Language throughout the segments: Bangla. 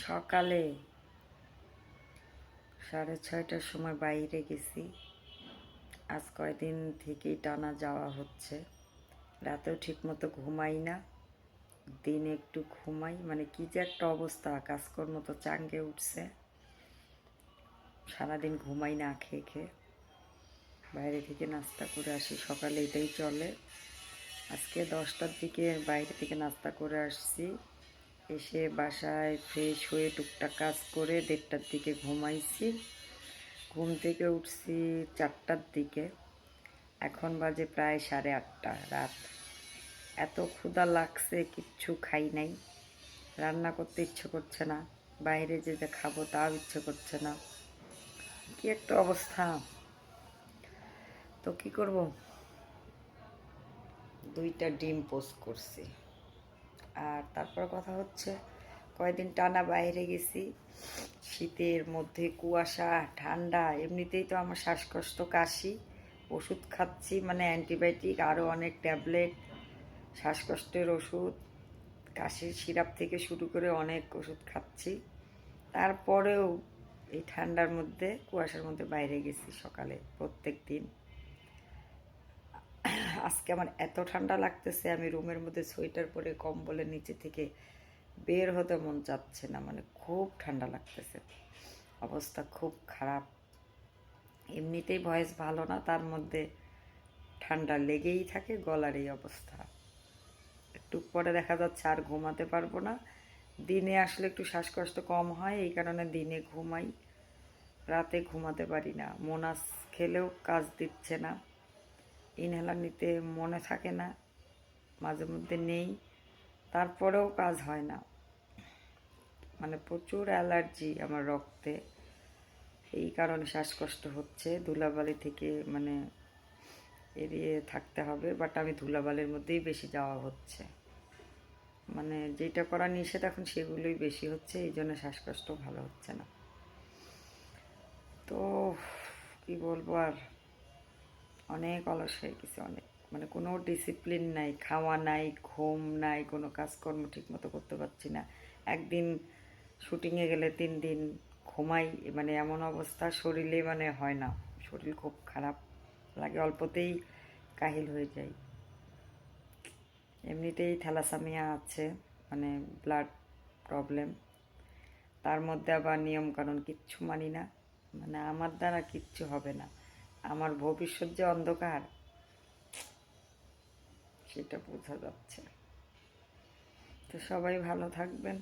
সকালে সাড়ে ছয়টার সময় বাইরে গেছি। আজ কয়দিন থেকেই টানা যাওয়া হচ্ছে। রাতেও ঠিকমতো ঘুমাই না। দিনে একটু ঘুমাই। মানে কি যে একটা অবস্থা, কাজকর্ম তো চাঙ্গে উঠছে। সারাদিন ঘুমাই না খেয়ে খেয়ে। বাইরে থেকে নাস্তা করে আসি। সকালে এটাই চলে। আজকে দশটার দিকে বাইরে থেকে নাস্তা করে আসছি। এসে বাসায় ফ্রেশ হয়ে টুকটাক কাজ করে দেড়টার দিকে ঘুমাইছি। ঘুম থেকে উঠছি চারটার দিকে। এখন বাজে প্রায় সাড়ে আটটা রাত। এত ক্ষুধা লাগছে, কিচ্ছু খাই নাই। রান্না করতে ইচ্ছে করছে না, বাইরে যেতে খাব তাও ইচ্ছে করছে না। কি একটা অবস্থা। তো কি করব? দুইটা ডিম পোস্ট করছি। আর তারপর কথা হচ্ছে, কয়েকদিন টানা বাইরে গেছি। শীতের মধ্যে কুয়াশা, ঠান্ডা, এমনিতেই তো আমার শ্বাসকষ্ট, কাশি, ওষুধ খাচ্ছি মানে অ্যান্টিবায়োটিক, আরও অনেক ট্যাবলেট, শ্বাসকষ্টের ওষুধ, কাশির সিরাপ থেকে শুরু করে অনেক ওষুধ খাচ্ছি। তারপরেও এই ঠান্ডার মধ্যে, কুয়াশার মধ্যে বাইরে গেছি সকালে প্রত্যেক দিন আজকে আমার এত ঠান্ডা লাগতেছে, আমি রুমের মধ্যে সোয়েটার পরে কম্বলের নিচে থেকে বের হতে মন চাচ্ছে না মানে খুব ঠান্ডা লাগতেছে। অবস্থা খুব খারাপ। এমনিতেই ভয়েস ভালো না, তার মধ্যে ঠান্ডা লেগেই থাকে, গলার এই অবস্থা। একটু পরে দেখা যাচ্ছে আর ঘুমাতে পারব না। দিনে আসলে একটু শ্বাসকষ্ট কম হয়, এই কারণে দিনে ঘুমাই। রাতে ঘুমাতে পারি না। মোনাস খেলেও কাজ দিচ্ছে না। ইনহেলার নিতে মনে থাকে না, মাঝে মধ্যে নেই, তারপরেও কাজ হয় না। মানে প্রচুর অ্যালার্জি আমার রক্তে। এই কারণে শ্বাসকষ্ট হচ্ছে, ধুলাবালি থেকে মানে এড়িয়ে থাকতে হবে বাট আমি ধুলাবালির মধ্যেই বেশি যাওয়া হচ্ছে। মানে যেটা করা নিষেধ এখন সেগুলোই বেশি হচ্ছে, এই জন্য শ্বাসকষ্ট ভালো হচ্ছে না। তো কি বলব আর? অনেক অলস হয়ে গেছে, অনেক। মানে কোনো ডিসিপ্লিন নাই, খাওয়া নাই, ঘুম নাই, কোনো কাজকর্ম ঠিক মতো করতে পারছি না। একদিন শুটিংয়ে গেলে তিন দিন ঘুমাই মানে এমন অবস্থা শরীরে মানে হয় না। শরীর খুব খারাপ লাগে, অল্পতেই কাহিল হয়ে যায় এমনিতেই থ্যালাসামিয়া আছে মানে ব্লাড প্রবলেম তার মধ্যে আবার নিয়মকানুন কিচ্ছু মানি না। মানে আমার দ্বারা কিচ্ছু হবে না। আমার ভবিষ্যৎ যে অন্ধকার, সেটা বোঝা যাচ্ছে। তো সবাই ভালো থাকবেন।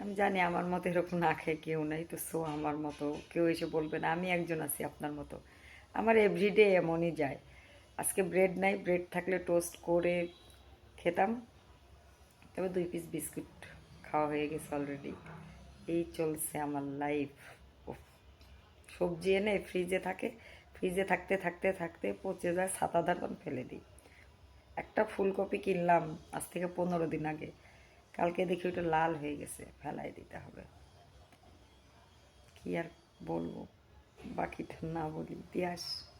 আমি জানি আমার মতো এরকম না খেয়ে কেউ নেই, তো সো আমার মতো। কেউ এসে বলবে না, আমি একজন আছি আপনার মতো। আমার এভরিডে এমনই যায়। আজকে ব্রেড নাই ব্রেড থাকলে টোস্ট করে খেতাম। তবে দুই পিস বিস্কুট খাওয়া হয়ে গেছে অলরেডি এই চলছে আমার লাইফ সবজি এনে ফ্রিজে থাকে। ফ্রিজে থাকতে থাকতে থাকতে পচে যায়, সাত আধার তখন ফেলে দিই। একটা ফুলকপি কিনলাম আজ থেকে পনেরো দিন আগে। কালকে দেখি ওটা লাল হয়ে গেছে, ফেলাই দিতে হবে। কি আর বলব? বাকিটা না বলি, ইতিহাস।